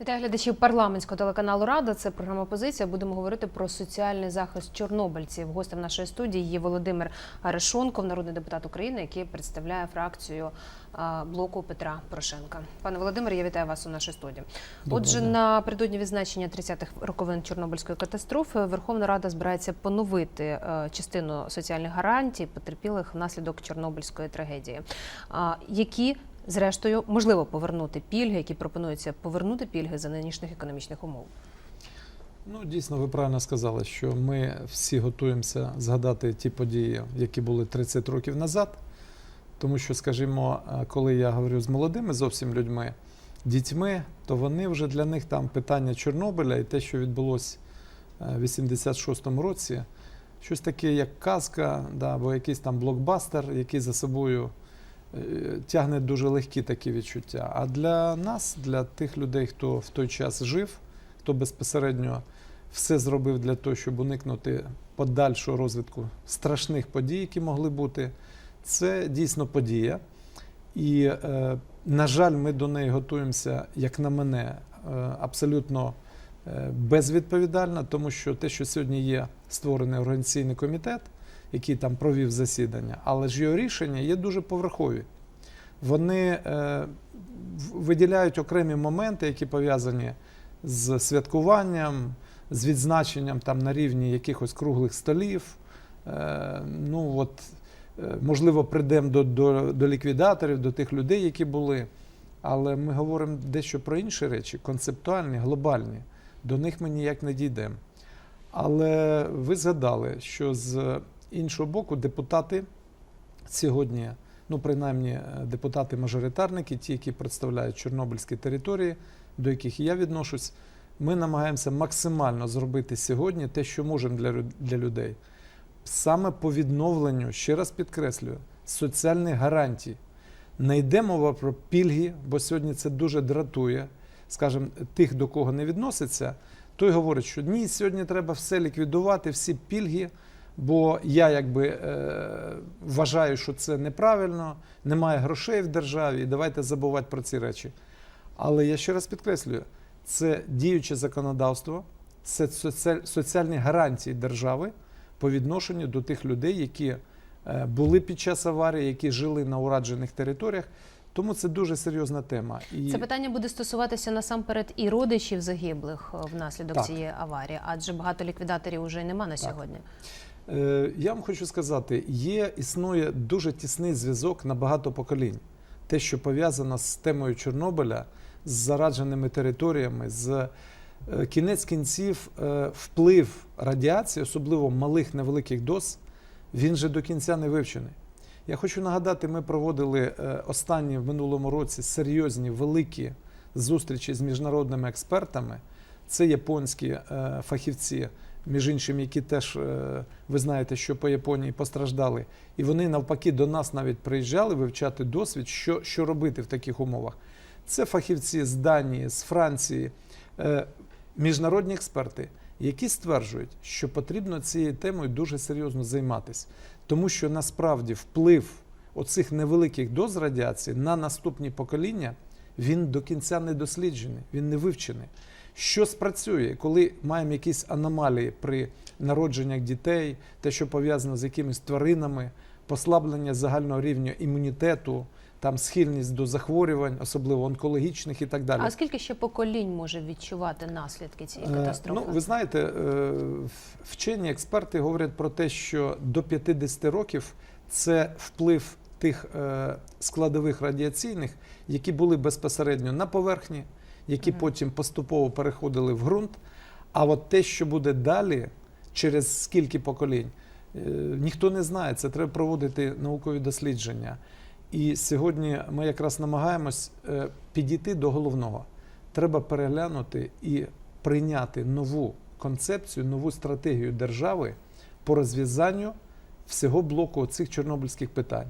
Вітаю глядачів парламентського телеканалу Рада. Це програма Позиція. Будемо говорити про соціальний захист чорнобильців. Гостем нашої студії є Володимир Арешонков, народний депутат України, який представляє фракцію блоку Петра Порошенка. Пане Володимире, я вітаю вас у нашій студії. Доброго Отже, напередодні відзначення 30-х роковин Чорнобильської катастрофи Верховна Рада збирається поновити е, частину соціальних гарантій потерпілих внаслідок Чорнобильської трагедії. Які Зрештою, можливо повернути пільги, які пропонуються повернути пільги за нинішніх економічних умов. Ну, дійсно, ви правильно сказали, що ми всі готуємося згадати ті події, які були 30 років назад. Тому що, скажімо, е, коли я говорю з молодими зовсім людьми, дітьми, то вони вже для них там питання Чорнобиля і те, що відбулося в 86-му році, щось таке, як казка, да, або якийсь там блокбастер, який за собою е, тягне дуже легкі такі відчуття. А для нас, для тих людей, хто в той час жив, хто безпосередньо все зробив для того, щоб уникнути подальшого розвитку страшних подій, які могли бути, це дійсно подія. І, е, на жаль, ми до неї готуємося, як на мене, е, абсолютно е, безвідповідально, тому що те, що сьогодні є створений організаційний комітет, який там провів засідання, але ж його рішення є дуже поверхові. Вони е, виділяють окремі моменти, які пов'язані з святкуванням, з відзначенням там на рівні якихось круглих столів. Е, ну от, можливо, прийдемо до, до, до ліквідаторів, до тих людей, які були. Але ми говоримо дещо про інші речі, концептуальні, глобальні. До них ми ніяк не дійдемо. Але ви згадали, що з іншого боку депутати сьогодні, ну принаймні е, депутати-мажоритарники, ті, які представляють чорнобильські території, до яких я відношусь, ми намагаємося максимально зробити сьогодні те, що можемо для, для людей. Саме по відновленню, ще раз підкреслюю, соціальних гарантій. Не йде мова про пільги, бо сьогодні це дуже дратує, скажімо, тих, до кого не відноситься, той говорить, що ні, сьогодні треба все ліквідувати, всі пільги, бо я якби е, вважаю, що це неправильно, немає грошей в державі, і давайте забувати про ці речі. Але я ще раз підкреслюю, це діюче законодавство, це соці- соціальні гарантії держави по відношенню до тих людей, які е, були під час аварії, які жили на ураджених територіях. Тому це дуже серйозна тема. І Це питання буде стосуватися насамперед і родичів загиблих е, внаслідок Так. цієї аварії, адже багато ліквідаторів вже й нема на Так. сьогодні. Е, Я вам хочу сказати, є існує дуже тісний зв'язок на багато поколінь. Те, що пов'язано з темою Чорнобиля, з зарадженими територіями, з е, кінець кінців е, вплив радіації, особливо малих невеликих доз, він же до кінця не вивчений. Я хочу нагадати, ми проводили е, останні в минулому році серйозні великі зустрічі з міжнародними експертами. Це японські е, фахівці, між іншим, які теж е, ви знаєте, що по Японії постраждали. І вони навпаки до нас навіть приїжджали вивчати досвід, що, що робити в таких умовах. Це фахівці з Данії, з Франції, міжнародні експерти, які стверджують, що потрібно цією темою дуже серйозно займатися, тому що насправді вплив оцих невеликих доз радіації на наступні покоління він до кінця не досліджений, він не вивчений. Що спрацює, коли маємо якісь аномалії при народженнях дітей, те, що пов'язано з якимись тваринами, послаблення загального рівня імунітету, там схильність до захворювань, особливо онкологічних і так далі. А скільки ще поколінь може відчувати наслідки цієї Е, катастрофи? Ну, ви знаєте, е, вчені експерти говорять про те, що до 50 років це вплив тих е, складових радіаційних, які були безпосередньо на поверхні, які Мгм. потім поступово переходили в ґрунт. А от те, що буде далі, через скільки поколінь, е, ніхто не знає. Це треба проводити наукові дослідження. І сьогодні ми якраз намагаємось е, підійти до головного. Треба переглянути і прийняти нову концепцію, нову стратегію держави по розв'язанню всього блоку цих чорнобильських питань.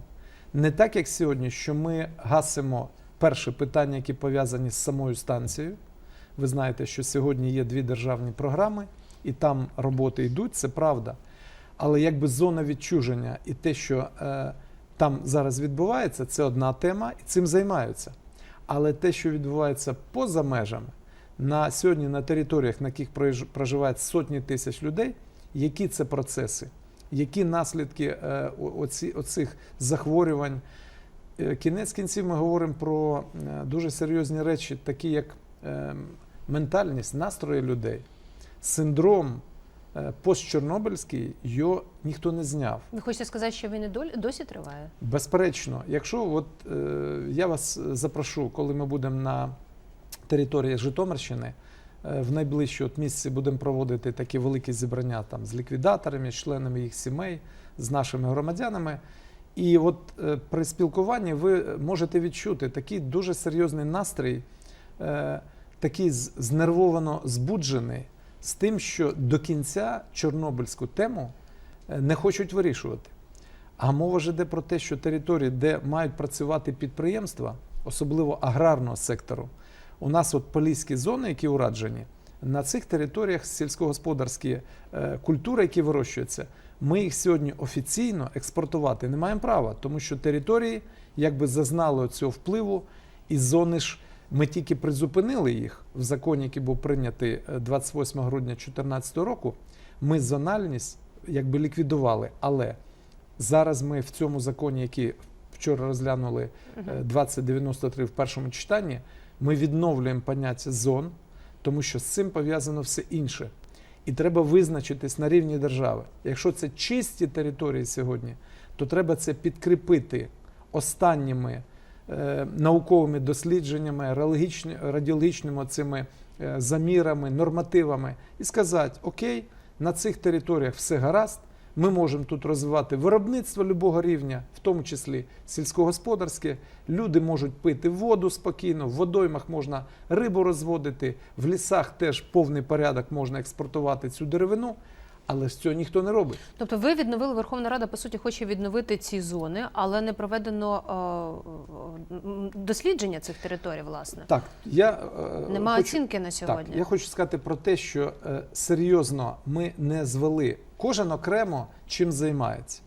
Не так, як сьогодні, що ми гасимо перше питання, які пов'язані з самою станцією. Ви знаєте, що сьогодні є дві державні програми, і там роботи йдуть, це правда. Але якби зона відчуження і те, що е, там зараз відбувається, це одна тема, і цим займаються. Але те, що відбувається поза межами, на сьогодні на територіях, на яких проживають сотні тисяч людей, які це процеси, які наслідки е, оці, оцих захворювань. Е, Кінець кінців ми говоримо про е, дуже серйозні речі, такі як е, ментальність, настрої людей, синдром постчорнобильський, його ніхто не зняв. Ви хочете сказати, що він і досі триває? Безперечно, якщо от е, я вас запрошу, коли ми будемо на території Житомирщини, е, в найближчі от місяці будемо проводити такі великі зібрання там з ліквідаторами, з членами їх сімей, з нашими громадянами. І от е, при спілкуванні ви можете відчути такий дуже серйозний настрій, е, такий знервовано збуджений з тим, що до кінця чорнобильську тему е, не хочуть вирішувати. А мова ж йде про те, що території, де мають працювати підприємства, особливо аграрного сектору, у нас от поліські зони, які ураджені, на цих територіях сільськогосподарські е, культури, які вирощуються, ми їх сьогодні офіційно експортувати не маємо права, тому що території якби зазнали цього впливу, і зони ж ми тільки призупинили їх в законі, який був прийнятий е, 28 грудня 2014 року. Ми зональність якби ліквідували, але Зараз ми в цьому законі, який вчора розглянули е, 2093 в першому читанні, ми відновлюємо поняття зон, тому що з цим пов'язано все інше. І треба визначитись на рівні держави. Якщо це чисті території сьогодні, то треба це підкріпити останніми е, науковими дослідженнями, радіологічними цими е, замірами, нормативами і сказати: Окей, на цих територіях все гаразд. Ми можемо тут розвивати виробництво любого рівня, в тому числі сільськогосподарське. Люди можуть пити воду спокійно, в водоймах можна рибу розводити, в лісах теж повний порядок можна експортувати цю деревину, але ж цього ніхто не робить. Тобто ви відновили Верховна Рада, по суті, хоче відновити ці зони, але не проведено е, дослідження цих територій, власне. Так, я е, Нема хочу, оцінки на сьогодні. Так, я хочу сказати про те, що е, серйозно ми не звели кожен окремо чим займається.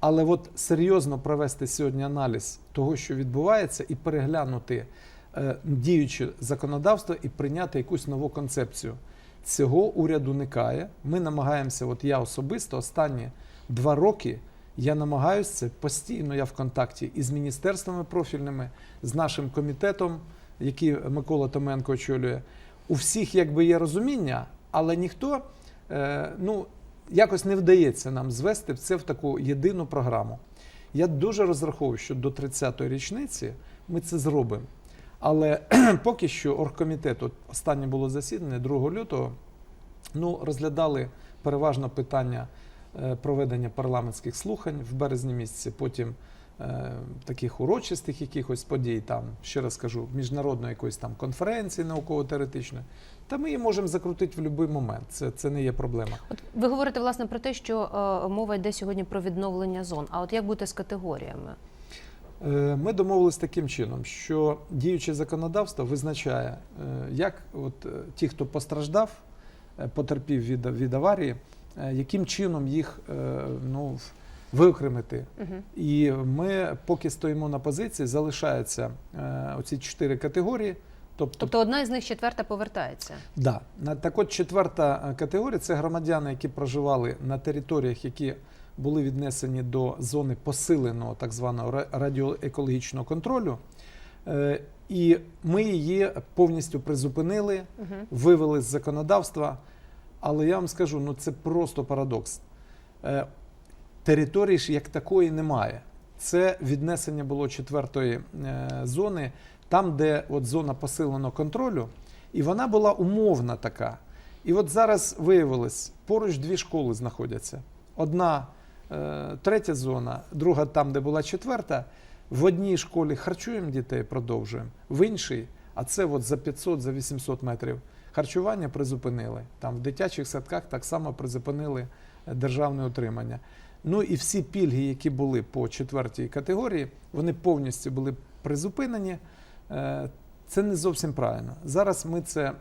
Але от серйозно провести сьогодні аналіз того, що відбувається, і переглянути е, діюче законодавство і прийняти якусь нову концепцію. Цього уряд уникає. Ми намагаємося, от я особисто останні два роки я намагаюся постійно. Я в контакті із міністерствами профільними, з нашим комітетом, який Микола Томенко очолює. У всіх якби є розуміння, але ніхто е, ну, якось не вдається нам звести це в таку єдину програму. Я дуже розраховую, що до 30-ї річниці ми це зробимо. Але поки що оргкомітет, от останнє було засідання 2 лютого, ну, розглядали переважно питання е, проведення парламентських слухань в березні місяці, потім е, таких урочистих якихось подій, там, ще раз кажу, міжнародної якоїсь там конференції науково-теоретичної. Та ми її можемо закрутити в будь-який момент. Це, це не є проблема. От ви говорите власне про те, що е, мова йде сьогодні про відновлення зон. А от як бути з категоріями? Е, Ми домовились таким чином, що діюче законодавство визначає, е, як от е, ті, хто постраждав, потерпів від, від аварії, яким чином їх ну, виокремити. Угу. І ми поки стоїмо на позиції, залишаються оці чотири категорії. Тобто, Тобто одна із них четверта повертається. Да. Так от четверта категорія це громадяни, які проживали на територіях, які були віднесені до зони посиленого так званого радіоекологічного контролю. Е, І ми її повністю призупинили, вивели з законодавства. Але я вам скажу, ну це просто парадокс. Е, Території ж як такої немає. Це віднесення було четвертої е, зони, там, де от зона посиленого контролю, і вона була умовна така. І от зараз виявилось, поруч дві школи знаходяться. Одна третя зона, друга там, де була четверта. В одній школі харчуємо дітей, продовжуємо, в іншій, а це от за 500, за 800 метрів харчування призупинили. Там в дитячих садках так само призупинили е, державне утримання. Ну і всі пільги, які були по четвертій категорії, вони повністю були призупинені. Е, Це не зовсім правильно. Зараз ми це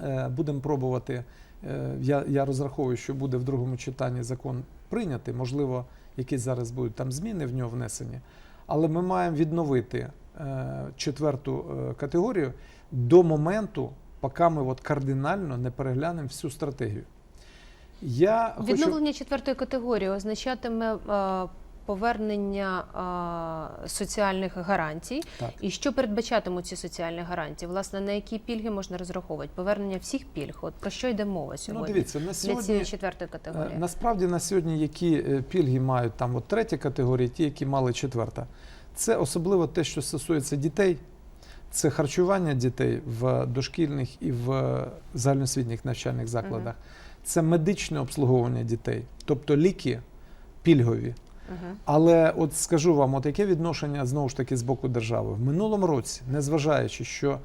е, будемо пробувати. Е, Я, я розраховую, що буде в другому читанні закон прийнятий. Можливо, якісь зараз будуть там зміни в нього внесені. Але ми маємо відновити е, четверту е, категорію до моменту, поки ми от кардинально не переглянемо всю стратегію. Я хочу... Відновлення четвертої категорії означатиме е, повернення е, соціальних гарантій. Так. І що передбачатимуть ці соціальні гарантії? Власне, на які пільги можна розраховувати? Повернення всіх пільг. От про що йде мова Ну, сьогодні дивіться, на для цієї четвертої Е, категорії? Насправді на сьогодні які е, пільги мають там от третя категорія, ті, які мали четверта. Це особливо те, що стосується дітей, це харчування дітей в дошкільних і в загальноосвітніх навчальних закладах, це медичне обслуговування дітей, тобто ліки пільгові. Але от скажу вам, от яке відношення знову ж таки з боку держави в минулому році, незважаючи, що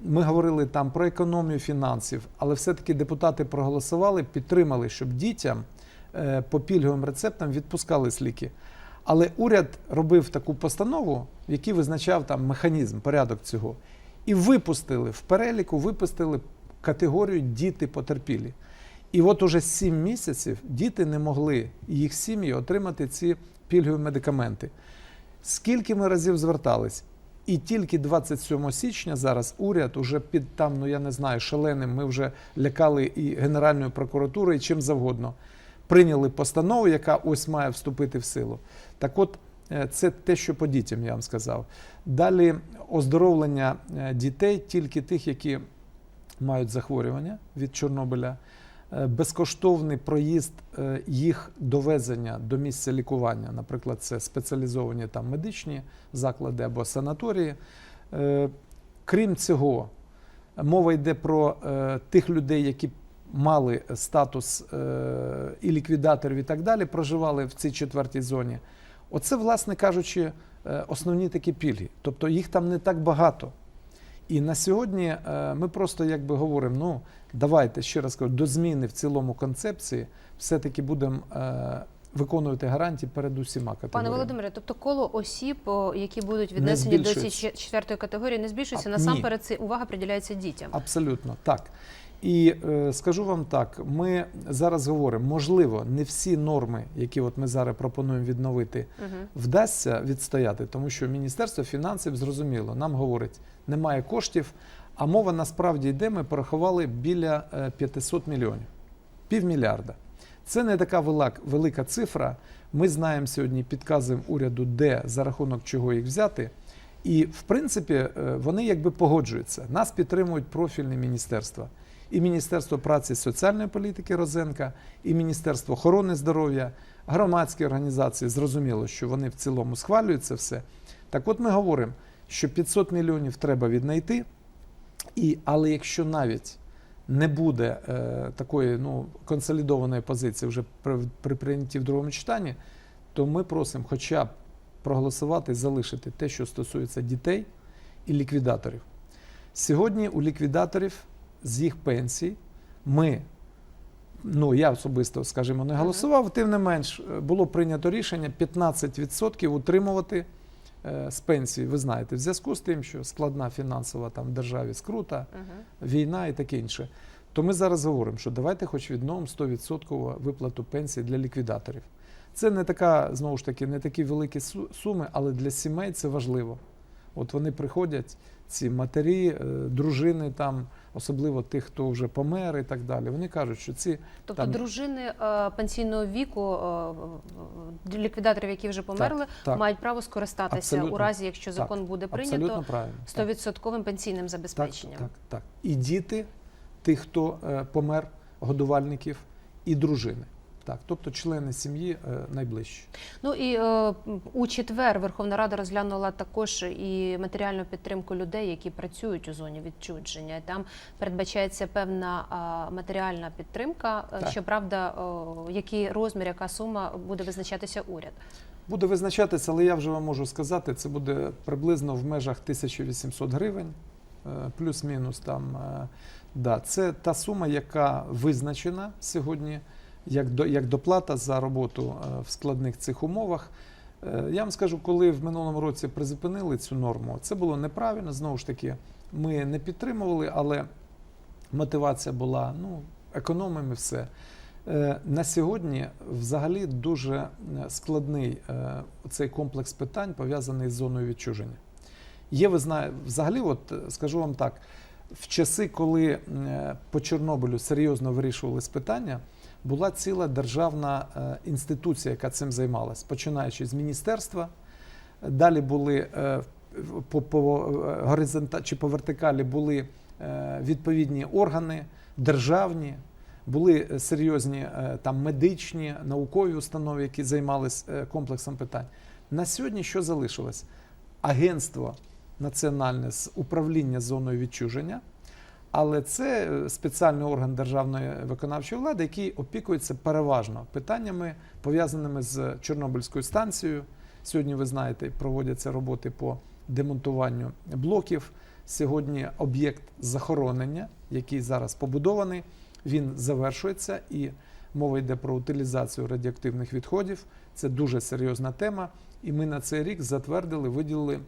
ми говорили там про економію фінансів, але все-таки депутати проголосували, підтримали, щоб дітям е, по пільговим рецептам відпускались ліки. Але уряд робив таку постанову, в якій визначав там механізм, порядок цього, і випустили в переліку, випустили категорію діти потерпілі. І от уже 7 місяців діти не могли їх сім'ї отримати ці пільгові медикаменти. Скільки ми разів звертались? І тільки 27 січня зараз уряд уже під там, ну я не знаю, шаленим, ми вже лякали і Генеральною прокуратурою, і чим завгодно. Прийняли постанову, яка ось має вступити в силу. Так от, е, це те, що по дітям я вам сказав. Далі оздоровлення е, дітей, тільки тих, які мають захворювання від Чорнобиля, безкоштовний проїзд е, їх довезення до місця лікування, наприклад, це спеціалізовані там медичні заклади або санаторії. Е, Крім цього, мова йде про е, тих людей, які мали статус е, і ліквідаторів, і так далі, проживали в цій четвертій зоні. Оце, власне кажучи, е, основні такі пільги. Тобто їх там не так багато. І на сьогодні е, ми просто якби говоримо: ну давайте ще раз кажу, до зміни в цілому концепції все-таки будемо е, виконувати гарантії перед усіма Пане. Володимире, тобто коло осіб, які будуть віднесені до цієї четвертої категорії, не збільшується. Насамперед, це увага приділяється дітям. Абсолютно так. І е, скажу вам так: ми зараз говоримо, можливо, не всі норми, які от ми зараз пропонуємо відновити, Мгм. вдасться відстояти, тому що Міністерство фінансів зрозуміло, нам говорить, немає коштів, а мова насправді йде. Ми порахували біля е, 500 мільйонів, півмільярда. Це не така велика, велика цифра. Ми знаємо сьогодні, підказуємо уряду, де за рахунок чого їх взяти. І в принципі е, вони якби погоджуються. Нас підтримують профільні міністерства. І Міністерство праці і соціальної політики Розенка, і Міністерство охорони здоров'я, громадські організації. Зрозуміло, що вони в цілому схвалюють це все. Так от ми говоримо, що 500 мільйонів треба віднайти, і, але якщо навіть не буде е, такої ну, консолідованої позиції вже при, при прийнятті в другому читанні, то ми просимо хоча б проголосувати і залишити те, що стосується дітей і ліквідаторів. Сьогодні у ліквідаторів з їх пенсій ми, ну я особисто, скажімо, не голосував, тим не менш, е, було прийнято рішення 15% утримувати е, з пенсії. Ви знаєте, в зв'язку з тим, що складна фінансова там в державі скрута, війна і таке інше. То ми зараз говоримо, що давайте хоч відновимо 100% виплату пенсії для ліквідаторів. Це не така, знову ж таки, не такі великі суми, але для сімей це важливо. От вони приходять, ці матері, е, дружини там, особливо тих, хто вже помер і так далі. Вони кажуть, що ці Тобто Там- дружини е, пенсійного віку, е, ліквідаторів, які вже померли, так. мають право скористатися Абсолютно. у разі, якщо Так. закон буде прийнято, правильно. так. 100% пенсійним Так, забезпеченням. так, так. І діти тих, хто помер, годувальників, і дружини. Так, тобто члени сім'ї е, найближчі. Ну і е, у четвер Верховна Рада розглянула також і матеріальну підтримку людей, які працюють у зоні відчудження. Там передбачається певна а, матеріальна підтримка. Е, Так. Щоправда, о, який розмір, яка сума буде визначатися уряд. Буде визначатися, але я вже вам можу сказати, це буде приблизно в межах 1800 гривень, е, плюс-мінус там. е, Да, це та сума, яка визначена сьогодні як, до, як доплата за роботу е, в складних цих умовах. Е, Я вам скажу, коли в минулому році призупинили цю норму, це було неправильно. Знову ж таки, ми не підтримували, але мотивація була ну, економимо все. Е, На сьогодні взагалі дуже складний цей комплекс питань пов'язаний з зоною відчуження. Є, ви знаєте, взагалі, от скажу вам так, В часи, коли по Чорнобилю серйозно вирішувались питання, була ціла державна е, інституція, яка цим займалась, починаючи з міністерства. Далі були е, по, по е, горизонта чи по вертикалі були відповідні органи державні, були серйозні там медичні, наукові установи, які займалися комплексом питань. На сьогодні що залишилось? Агентство національне з управління зоною відчуження, але це е, спеціальний орган державної виконавчої влади, який опікується переважно питаннями, пов'язаними з Чорнобильською станцією. Сьогодні, ви знаєте, проводяться роботи по демонтуванню блоків. Сьогодні об'єкт захоронення, який зараз побудований, він завершується і мова йде про утилізацію радіоактивних відходів. Це дуже серйозна тема. І ми на цей рік затвердили, виділили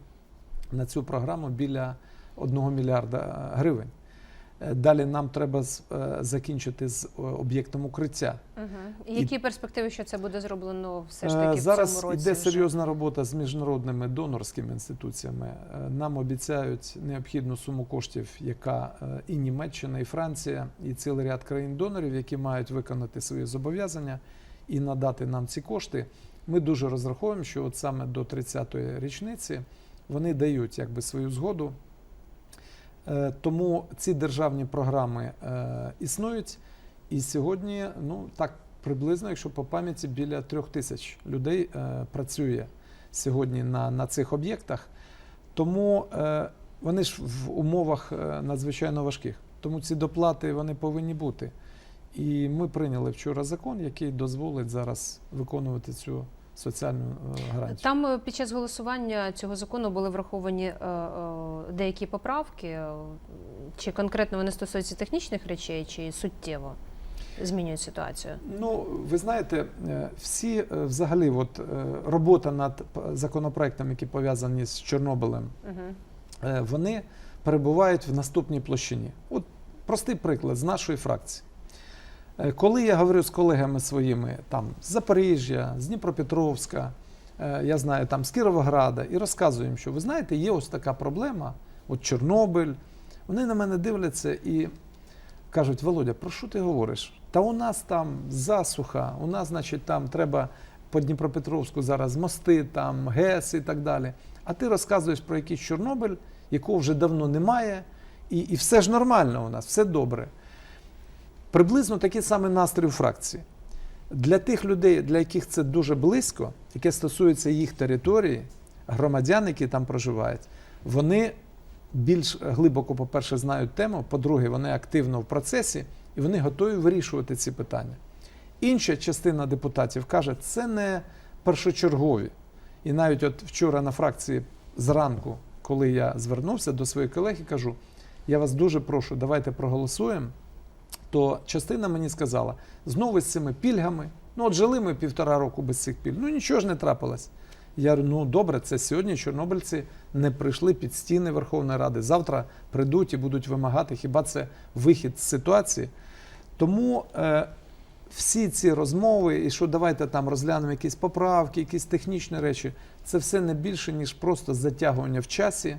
на цю програму біля 1 мільярда е, гривень. Е, Далі нам треба е, закінчити з е, об'єктом укриття. Угу. І які перспективи, що це буде зроблено все ж таки в Зараз цьому році? йде вже? серйозна робота з міжнародними донорськими інституціями. Нам обіцяють необхідну суму коштів, яка і Німеччина, і Франція, і цілий ряд країн-донорів, які мають виконати свої зобов'язання і надати нам ці кошти. Ми дуже розраховуємо, що от саме до 30-ї річниці вони дають якби свою згоду. Е, Тому ці державні програми е, існують. І сьогодні, ну так приблизно, якщо по пам'яті, біля трьох тисяч людей е, працює сьогодні на, на цих об'єктах. Тому вони ж в умовах надзвичайно важких. Тому ці доплати вони повинні бути. І ми прийняли вчора закон, який дозволить зараз виконувати цю соціальну е, гарантію. Там е, під час голосування цього закону були враховані е, деякі поправки. Чи конкретно вони стосуються технічних речей, чи суттєво змінюють ситуацію? Ну, ви знаєте, всі взагалі, от робота над законопроектами, які пов'язані з Чорнобилем, Угу. вони перебувають в наступній площині. От простий приклад з нашої фракції. Е, Коли я говорю з колегами своїми там з Запоріжжя, з Дніпропетровська, е, я знаю там з Кіровограда, і розказую їм, що ви знаєте, є ось така проблема, от Чорнобиль. Вони на мене дивляться і кажуть: Володя, про що ти говориш? Та у нас там засуха, у нас, значить, там треба по Дніпропетровську зараз мости, там ГЕС і так далі. А ти розказуєш про якийсь Чорнобиль, якого вже давно немає, і, і все ж нормально у нас, все добре. Приблизно такий самий настрій у фракції. Для тих людей, для яких це дуже близько, яке стосується їх території, громадян, які там проживають, вони більш глибоко, по-перше, знають тему, по-друге, вони активно в процесі і вони готові вирішувати ці питання. Інша частина депутатів каже, це не першочергові. І навіть от вчора на фракції зранку, коли я звернувся до своїх колег і кажу, я вас дуже прошу, давайте проголосуємо. То частина мені сказала, знову з цими пільгами. Ну, от жили ми півтора року без цих пільг. Ну нічого ж не трапилось. Я ну добре, це сьогодні чорнобильці не прийшли під стіни Верховної Ради. Завтра прийдуть і будуть вимагати. Хіба це вихід з ситуації? Тому е, всі ці розмови, і що давайте там розглянемо якісь поправки, якісь технічні речі, це все не більше, ніж просто затягування в часі,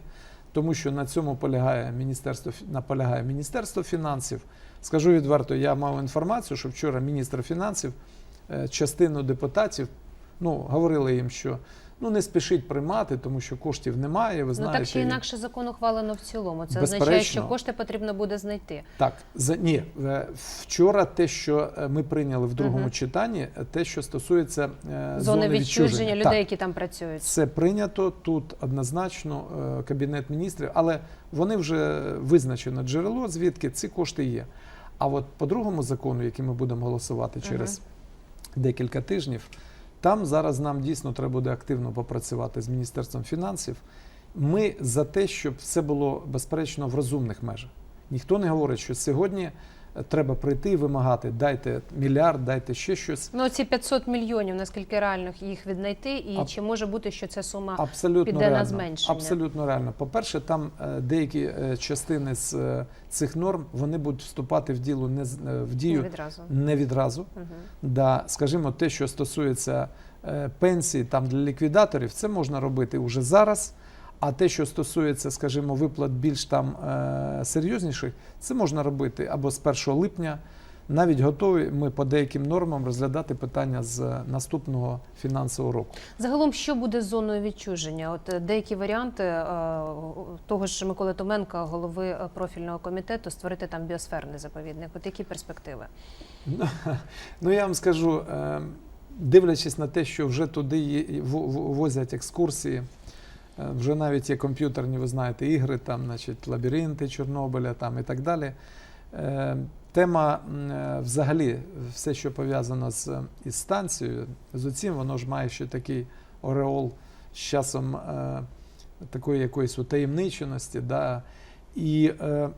тому що на цьому полягає Міністерство, наполягає Міністерство фінансів. Скажу відверто, я мав інформацію, що вчора міністр фінансів, е, частину депутатів, ну, говорили їм, що ну, не спішіть приймати, тому що коштів немає. Ви Ну знаєте, так чи інакше закон ухвалено в цілому. Це означає, що кошти потрібно буде знайти. Так, за ні, е, вчора те, що е, ми прийняли в другому Мгм. читанні, те, що стосується е, Зони відчуження людей, Так, які там працюють. це прийнято тут однозначно кабінет міністрів, але вони вже визначено джерело, звідки ці кошти є. А от по другому закону, який ми будемо голосувати через декілька тижнів, там зараз нам дійсно треба буде активно попрацювати з Міністерством фінансів. Ми за те, щоб все було безперечно в розумних межах. Ніхто не говорить, що сьогодні треба прийти і вимагати, дайте мільярд, дайте ще щось. Ну ці 500 мільйонів, наскільки реально їх віднайти, і А- чи може бути, що ця сума Абсолютно піде на зменшення. Абсолютно реально. По-перше, там е, деякі е, частини з е, цих норм вони будуть вступати в діло не в не дію відразу? не відразу. Угу. Да, скажімо, те, що стосується пенсій там для ліквідаторів, це можна робити вже зараз. А те, що стосується, скажімо, виплат більш там е, серйозніших, це можна робити або з 1 липня. Навіть готові ми по деяким нормам розглядати питання з наступного фінансового року. Загалом, що буде з зоною відчуження? От е, деякі варіанти е, того ж Миколи Томенка, голови профільного комітету, створити там біосферний заповідник. От які перспективи? Ну я вам скажу, дивлячись на те, що вже туди возять екскурсії, вже навіть є комп'ютерні, ви знаєте, ігри, там, значить, лабіринти Чорнобиля там, і так далі. Е, Тема е, взагалі, все, що пов'язано з із станцією, з оцім, воно ж має ще такий ореол з часом е, такої якоїсь утаємниченості. Да? І е,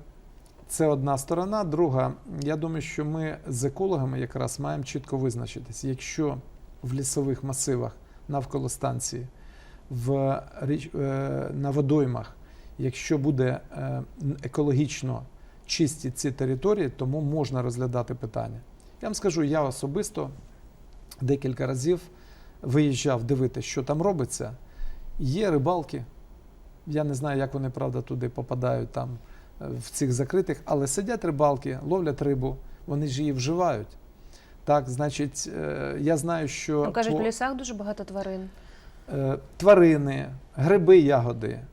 це одна сторона. Друга, я думаю, що ми з екологами якраз маємо чітко визначитись, якщо в лісових масивах навколо станції, в річ, е, на водоймах, якщо буде е, екологічно чисті ці території, тому можна розглядати питання. Я вам скажу, я особисто декілька разів виїжджав дивитися, що там робиться. Є рибалки. Я не знаю, як вони правда туди попадають там е, в цих закритих, але сидять рибалки, ловлять рибу, вони ж її вживають. Так, значить, я знаю, що Ну, кажуть, по- в лісах дуже багато тварин. Е, тварини, гриби, ягоди. Е,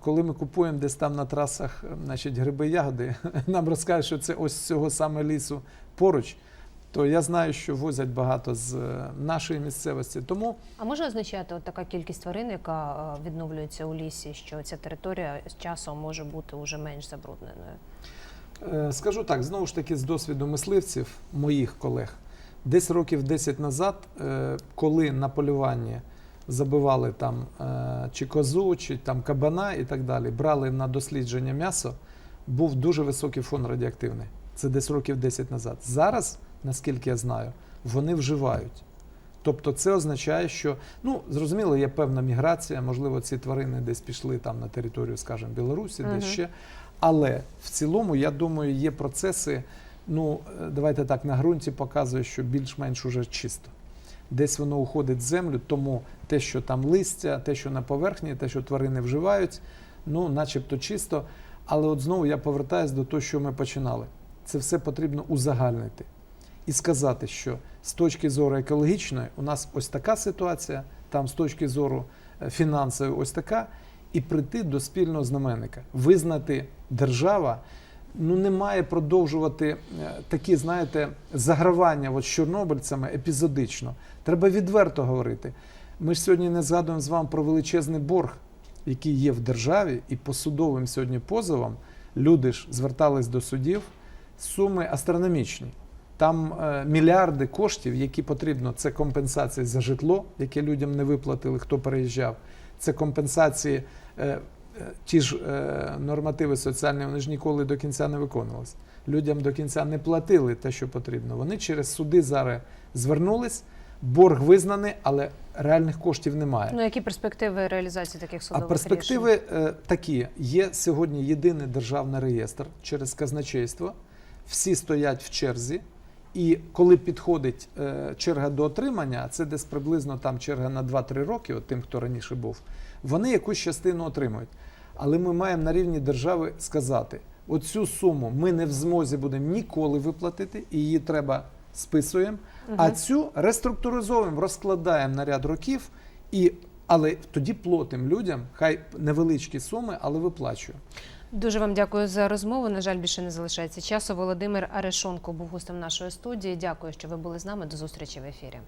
Коли ми купуємо десь там на трасах значить, гриби, ягоди, нам розкажуть, що це ось з цього саме лісу поруч, то я знаю, що возять багато з е, нашої місцевості. Тому А може означати от така кількість тварин, яка відновлюється у лісі, що ця територія з часом може бути уже менш забрудненою? Скажу так, знову ж таки, з досвіду мисливців, моїх колег, десь років 10 назад, коли на полюванні забивали там е, чи козу, чи там кабана і так далі, брали на дослідження м'ясо, був дуже високий фон радіоактивний. Це десь років 10 назад. Зараз, наскільки я знаю, вони вживають. Тобто це означає, що ну зрозуміло, є певна міграція, можливо, ці тварини десь пішли там на територію, скажімо, Білорусі, десь ще. Але в цілому, я думаю, є процеси. Ну, е, давайте так, на ґрунті показує, що більш-менш уже чисто. Десь воно уходить в землю, тому те, що там листя, те, що на поверхні, те, що тварини вживають, ну, начебто чисто. Але от знову я повертаюся до того, що ми починали. Це все потрібно узагальнити і сказати, що з точки зору екологічної у нас ось така ситуація, там з точки зору е, фінансової ось така, і прийти до спільного знаменника, визнати держава. Ну, не має продовжувати е, такі, знаєте, загравання от з чорнобильцями епізодично. Треба відверто говорити. Ми ж сьогодні не згадуємо з вами про величезний борг, який є в державі, і по судовим сьогодні позовам люди ж звертались до судів, суми астрономічні. Там е, мільярди коштів, які потрібно. Це компенсації за житло, яке людям не виплатили, хто переїжджав. Це компенсації, е, ті ж е, нормативи соціальні, вони ж ніколи до кінця не виконувалися. Людям до кінця не платили те, що потрібно. Вони через суди зараз звернулись, борг визнаний, але реальних коштів немає. Ну які перспективи реалізації таких А судових перспективи рішень? е, такі: є сьогодні єдиний державний реєстр через казначейство. Всі стоять в черзі, і коли підходить е, черга до отримання, а це десь приблизно там черга на 2-3 роки, от тим, хто раніше був, вони якусь частину отримують. Але ми маємо на рівні держави сказати: оцю суму ми не в змозі будемо ніколи виплатити, і її треба списуємо. А цю реструктуризовуємо, розкладаємо на ряд років, і, але тоді платимо людям, хай невеличкі суми, але виплачуємо. Дуже вам дякую за розмову. На жаль, більше не залишається часу. Володимир Арешонко був гостем нашої студії. Дякую, що ви були з нами. До зустрічі в ефірі.